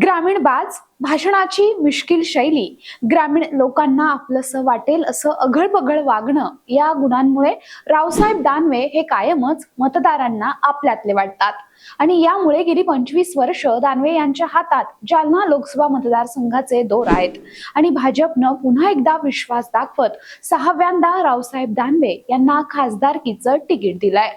ग्रामीण बाज भाषणाची मिश्किल शैली ग्रामीण लोकांना आपलंसं वाटेल असं अघळपघळ वागणं या गुणांमुळे रावसाहेब दानवे हे कायमच मतदारांना आपल्यातले वाटतात. आणि यामुळे गेली पंचवीस वर्ष दानवे यांच्या हातात जालना लोकसभा मतदारसंघाचे दोर आहेत. आणि भाजपनं पुन्हा एकदा विश्वास दाखवत सहाव्यांदा रावसाहेब दानवे यांना खासदारकीचं तिकीट दिलंय.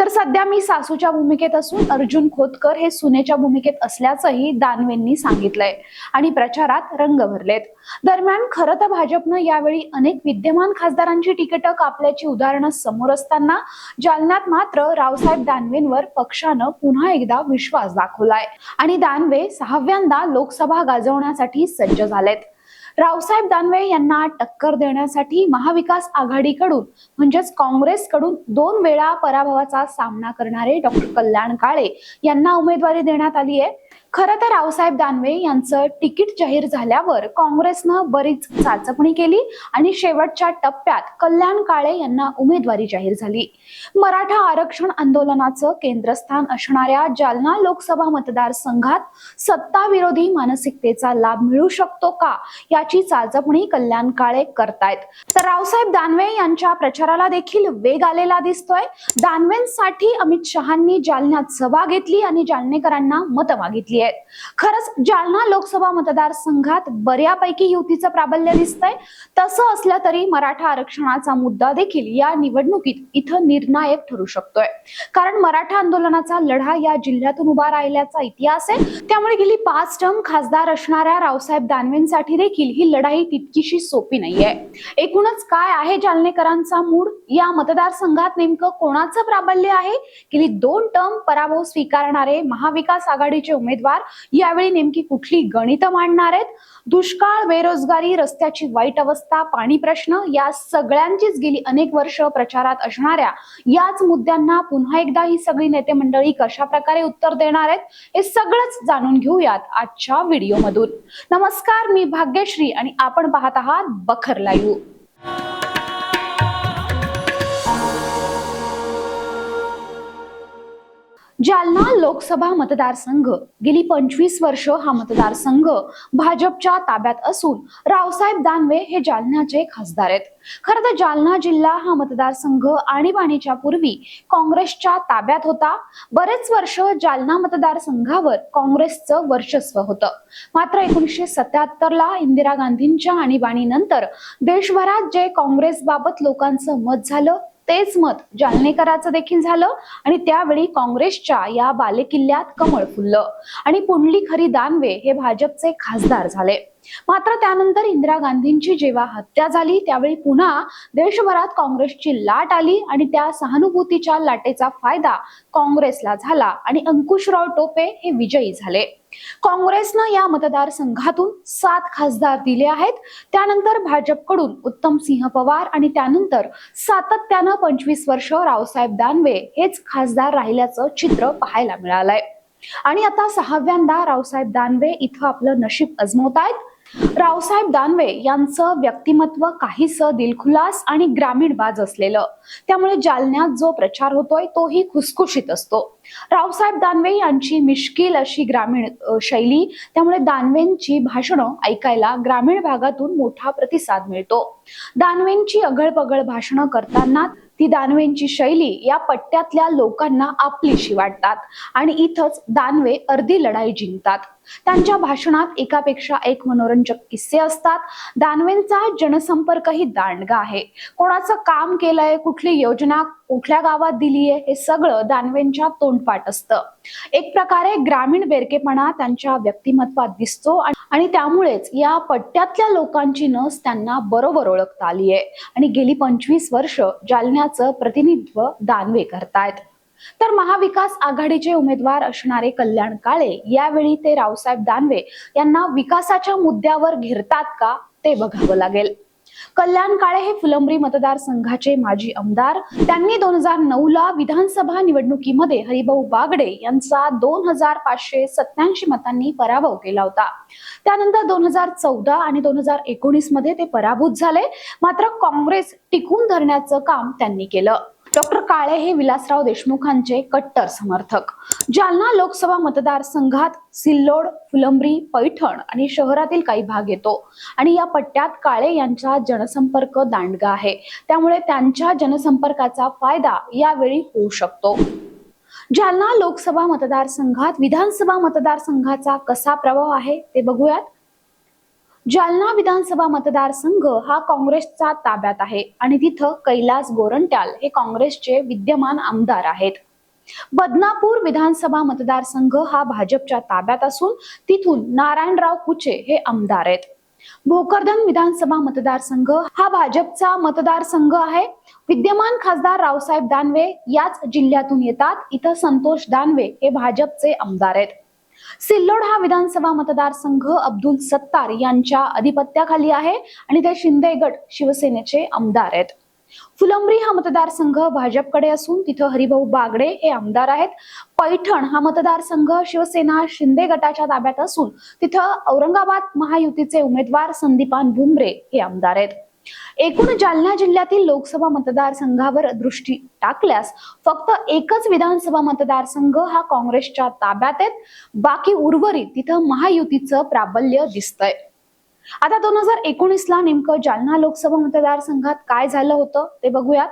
तर सध्या मी सासूच्या भूमिकेत असून अर्जुन खोतकर हे सुनेच्या भूमिकेत असल्याचंही दानवेंनी सांगितलंय आणि प्रचारात रंग भरलेत. दरम्यान खरं तर भाजपनं यावेळी अनेक विद्यमान खासदारांची तिकीटं कापल्याची उदाहरणं समोर असताना जालन्यात मात्र रावसाहेब दानवेंवर पक्षानं पुन्हा एकदा विश्वास दाखवलाय. आणि दानवे सहाव्यांदा लोकसभा गाजवण्यासाठी सज्ज झालेत. रावसाहेब दानवे यांना टक्कर देण्यासाठी महाविकास आघाडीकडून म्हणजेच काँग्रेसकडून दोन वेळा पराभवाचा सामना करणारे डॉक्टर कल्याण काळे यांना उमेदवारी देण्यात आली आहे. खरं तर रावसाहेब दानवे यांचं तिकीट जाहीर झाल्यावर काँग्रेसनं बरीच चाचपणी केली आणि शेवटच्या टप्प्यात कल्याण काळे यांना उमेदवारी जाहीर झाली. मराठा आरक्षण आंदोलनाचं केंद्रस्थान असणाऱ्या जालना लोकसभा मतदारसंघात सत्ताविरोधी मानसिकतेचा लाभ मिळू शकतो का याची चाचपणी कल्याण काळे करतायत. तर रावसाहेब दानवे यांच्या प्रचाराला देखील वेग आलेला दिसतोय. दानवेंसाठी अमित शहांनी जालन्यात सभा घेतली आणि जालनेकरांना मतं मागितली आहेत. खरंच जालना लोकसभा मतदारसंघात बऱ्यापैकी युतीचं प्राबल्य दिसतंय. तसं असलं तरी मराठा आरक्षणाचा मुद्दा देखील या निवडणुकीत इथं निर्णायक ठरू शकतोय. कारण मराठा आंदोलनाचा लढा या जिल्ह्यातून उभा राहिल्याचा इतिहास आहे. त्यामुळे गेली पाच टर्म खासदार असणाऱ्या रावसाहेब दानवेंसाठी देखील ही लढाई तितकीशी सोपी नाहीये. एकूणच काय आहे जालनेकरांचा मूड? या मतदारसंघात नेमकं कोणाचं प्राबल्य आहे? गेली दोन टर्म पराभव स्वीकारणारे महाविकास आघाडीचे उमेदवार यावेळी नेमकी कुठली गणितं मांडणार आहेत? दुष्काळ बेरोजगारी रस्त्याची वाईट अवस्था पाणी प्रश्न या सगळ्यांचीच गेली अनेक वर्ष प्रचारात असणाऱ्या याच मुद्द्यांना पुन्हा एकदा ही सगळी नेते मंडळी कशा प्रकारे उत्तर देणार आहेत हे सगळंच जाणून घेऊयात आजच्या व्हिडिओमधून. नमस्कार मी भाग्यश्री आणि आपण पाहत आहात बखर लाईव्ह. जालना लोकसभा मतदारसंघ. गेली पंचवीस वर्ष हा मतदारसंघ भाजपच्या ताब्यात असून रावसाहेब दानवे हे जालन्याचे खासदार आहेत. खरं तर जालना जिल्हा हा मतदारसंघ आणीबाणीच्या पूर्वी काँग्रेसच्या ताब्यात होता. बरेच वर्ष जालना मतदारसंघावर काँग्रेसचं वर्चस्व होतं. मात्र एकोणीसशे सत्याहत्तर ला इंदिरा गांधींच्या आणीबाणीनंतर देशभरात जे काँग्रेसबाबत लोकांचं मत झालं तेच मत जालनेकराचं देखील झालं आणि त्यावेळी काँग्रेसच्या या बालेकिल्ल्यात कमळ फुललं. आणि पुंडलिक हरी दानवे हे भाजपचे खासदार झाले. मात्र त्यानंतर इंदिरा गांधींची जेव्हा हत्या झाली त्यावेळी पुन्हा देशभरात काँग्रेसची लाट आली आणि त्या सहानुभूतीच्या लाटेचा फायदा काँग्रेसला झाला आणि अंकुशराव टोपे हे विजयी झाले. काँग्रेसनं या मतदारसंघातून सात खासदार दिले आहेत. त्यानंतर भाजपकडून उत्तम सिंह पवार आणि त्यानंतर सातत्यानं पंचवीस वर्ष रावसाहेब दानवे हेच खासदार राहिल्याचं चित्र पाहायला मिळालंय. आणि आता सहाव्यांदा रावसाहेब दानवे इथं आपलं नशीब अजमवतायत. रावसाहेब दानवे यांचं व्यक्तिमत्व काहीस दिलखुलास आणि ग्रामीण बाज असलेलं. त्यामुळे जालन्यात जो प्रचार होतोय तोही खुसखुशीत असतो. रावसाहेब दानवे यांची मिश्किल अशी ग्रामीण शैली त्यामुळे दानवेंची भाषणं ऐकायला ग्रामीण भागातून मोठा प्रतिसाद मिळतो. दानवेंची अगळपगळ भाषणं करताना ती दानवेंची शैली या पट्ट्यातल्या लोकांना आपलीशी वाटतात. आणि इथंच दानवे अर्धी लढाई जिंकतात. त्यांच्या भाषणात एकापेक्षा एक मनोरंजक किस्से असतात. दानवेंचा जनसंपर्कही दांडगा आहे. कोणाचं काम केलंय कुठली योजना कुठल्या गावात दिलीये हे सगळं दानवेंच्या तोंडपाठ असतं. एक प्रकारे ग्रामीण बेरकेपणा त्यांच्या व्यक्तिमत्वात दिसतो आणि- आणि त्यामुळेच या पट्ट्यातल्या लोकांची नस त्यांना बरोबर ओळखता आली आहे आणि गेली पंचवीस वर्ष जालन्याचं प्रतिनिधित्व दानवे करतायत. तर महाविकास आघाडीचे उमेदवार असणारे कल्याण काळे यावेळी ते रावसाहेब दानवे यांना विकासाच्या मुद्द्यावर घेरतात का ते बघावं लागेल. कल्याण काळे हे फुलंब्री मतदारसंघाचे माजी आमदार. त्यांनी दोन हजार नऊ ला विधानसभा निवडणुकीमध्ये हरिभाऊ बागडे यांचा दोन हजार पाचशे सत्याऐंशी मतांनी पराभव केला होता. त्यानंतर दोन हजार चौदा आणि दोन हजार एकोणीसमध्ये ते पराभूत झाले. मात्र काँग्रेस टिकून धरण्याचं काम त्यांनी केलं. काळे हे विलासराव देशमुखांचे कट्टर समर्थक. जालना लोकसभा मतदारसंघात सिल्लोड फुलंब्री पैठण आणि शहरातील काही भाग येतो. आणि या पट्ट्यात काळे यांचा जनसंपर्क दांडगा आहे. त्यामुळे त्यांच्या जनसंपर्काचा फायदा यावेळी होऊ शकतो. जालना लोकसभा मतदारसंघात विधानसभा मतदारसंघाचा कसा प्रभाव आहे ते बघूयात. जालना विधानसभा मतदारसंघ हा काँग्रेसचा ताब्यात आहे आणि तिथं कैलास गोरंट्याल हे काँग्रेसचे विद्यमान आमदार आहेत. बदनापूर विधानसभा मतदारसंघ हा भाजपच्या ताब्यात असून तिथून नारायणराव कुचे हे आमदार आहेत. भोकरदन विधानसभा मतदारसंघ हा भाजपचा मतदारसंघ आहे. विद्यमान खासदार रावसाहेब दानवे याच जिल्ह्यातून येतात. इथं संतोष दानवे हे भाजपचे आमदार आहेत. सिल्लोड हा विधानसभा मतदारसंघ अब्दुल सत्तार यांच्या अधिपत्याखाली आहे आणि ते शिंदे गट शिवसेनेचे आमदार आहेत. फुलंब्री हा मतदारसंघ भाजपकडे असून तिथं हरिभाऊ बागडे हे आमदार आहेत. पैठण हा मतदारसंघ शिवसेना शिंदे गटाच्या ताब्यात असून तिथं औरंगाबाद महायुतीचे उमेदवार संदीपान भुमरे हे आमदार आहेत. एकूण जालना जिल्ह्यातील लोकसभा मतदारसंघावर दृष्टी टाकल्यास फक्त एकच विधानसभा मतदारसंघ हा काँग्रेसच्या ताब्यात आहेत. बाकी उर्वरित तिथं महायुतीचं प्राबल्य दिसतंय. आता दोन हजार एकोणीस ला नेमकं जालना लोकसभा मतदारसंघात काय झालं होतं ते बघूयात.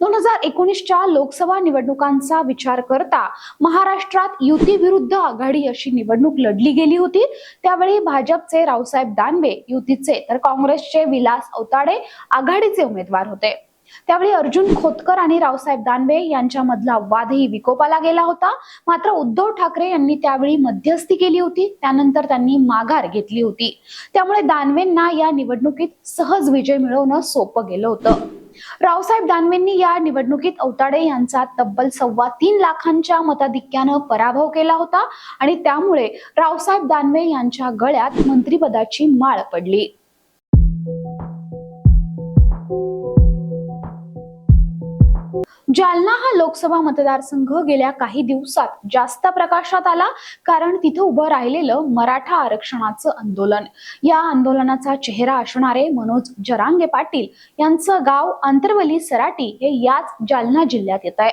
दोन हजार एकोणीसच्या लोकसभा निवडणुकांचा विचार करता महाराष्ट्रात युती विरुद्ध आघाडी अशी निवडणूक लढली गेली होती. त्यावेळी भाजपचे रावसाहेब दानवे युतीचे तर काँग्रेसचे विलास औताडे आघाडीचे उमेदवार होते. त्यावेळी अर्जुन खोतकर आणि रावसाहेब दानवे यांच्यामधला वादही विकोपाला गेला होता. मात्र उद्धव ठाकरे यांनी त्यावेळी मध्यस्थी केली होती. त्यानंतर त्यांनी माघार घेतली होती. त्यामुळे दानवेंना या निवडणुकीत सहज विजय मिळवणं सोपं गेलं होतं. रावसाहेब दानवेंनी या निवडणुकीत औताडे यांचा तब्बल सव्वा तीन लाखांच्या मताधिक्यानं पराभव केला होता आणि त्यामुळे रावसाहेब दानवे यांच्या गळ्यात मंत्रिपदाची माळ पडली. जालना हा लोकसभा मतदारसंघ गेल्या काही दिवसात जास्त प्रकाशात आला कारण तिथं उभं राहिलेलं मराठा आरक्षणाचं आंदोलन. या आंदोलनाचा चेहरा असणारे मनोज जरांगे पाटील यांचं गाव आंतरवली सराटी हे याच जालना जिल्ह्यात येत आहे.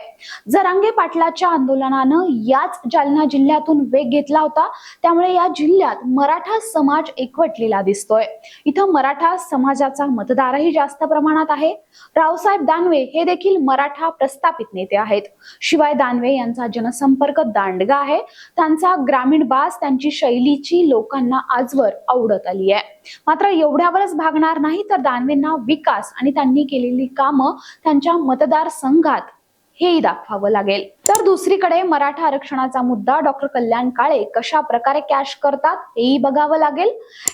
जरांगे पाटलाच्या आंदोलनानं याच जालना जिल्ह्यातून वेग घेतला होता. त्यामुळे या जिल्ह्यात मराठा समाज एकवटलेला दिसतोय. इथं मराठा समाजाचा मतदारही जास्त प्रमाणात आहे. रावसाहेब दानवे हे देखील मराठा प्रस्थापित नेते आहेत. शिवाय दानवे यांचा जनसंपर्क दांडगा आहे. त्यांचा ग्रामीण बास त्यांची शैलीची लोकांना आजवर आवडत आली आहे. मात्र एवढ्यावरच भागणार नाही तर दानवेंना विकास आणि त्यांनी केलेली कामं त्यांच्या मतदारसंघात हेही दाखवावं लागेल. तर दुसरीकडे मराठा आरक्षणाचा मुद्दा डॉक्टर कल्याण काळे कशा प्रकारे कॅश करतात हेही बघावं लागेल.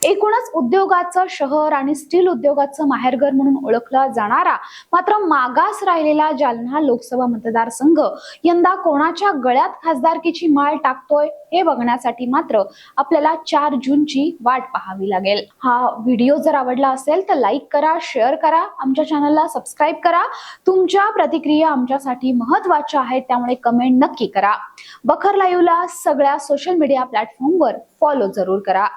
एकूणच उद्योगाचं शहर आणि स्टील उद्योगाचं माहेरघर म्हणून ओळखला जाणारा मात्र मागास राहिलेला जालना लोकसभा मतदारसंघ यंदा कोणाच्या गळ्यात खासदारकीची माळ टाकतोय हे बघण्यासाठी मात्र आपल्याला चार जूनची वाट पाहावी लागेल. हा व्हिडिओ जर आवडला असेल तर लाईक करा शेअर करा आमच्या चॅनलला सबस्क्राईब करा. तुमच्या प्रतिक्रिया आमच्यासाठी महत्त्वाच्या आहेत त्यामुळे कमेंट नक्की करा. बखर लाईव्हला सगळ्या सोशल मीडिया प्लॅटफॉर्मवर फॉलो जरूर करा.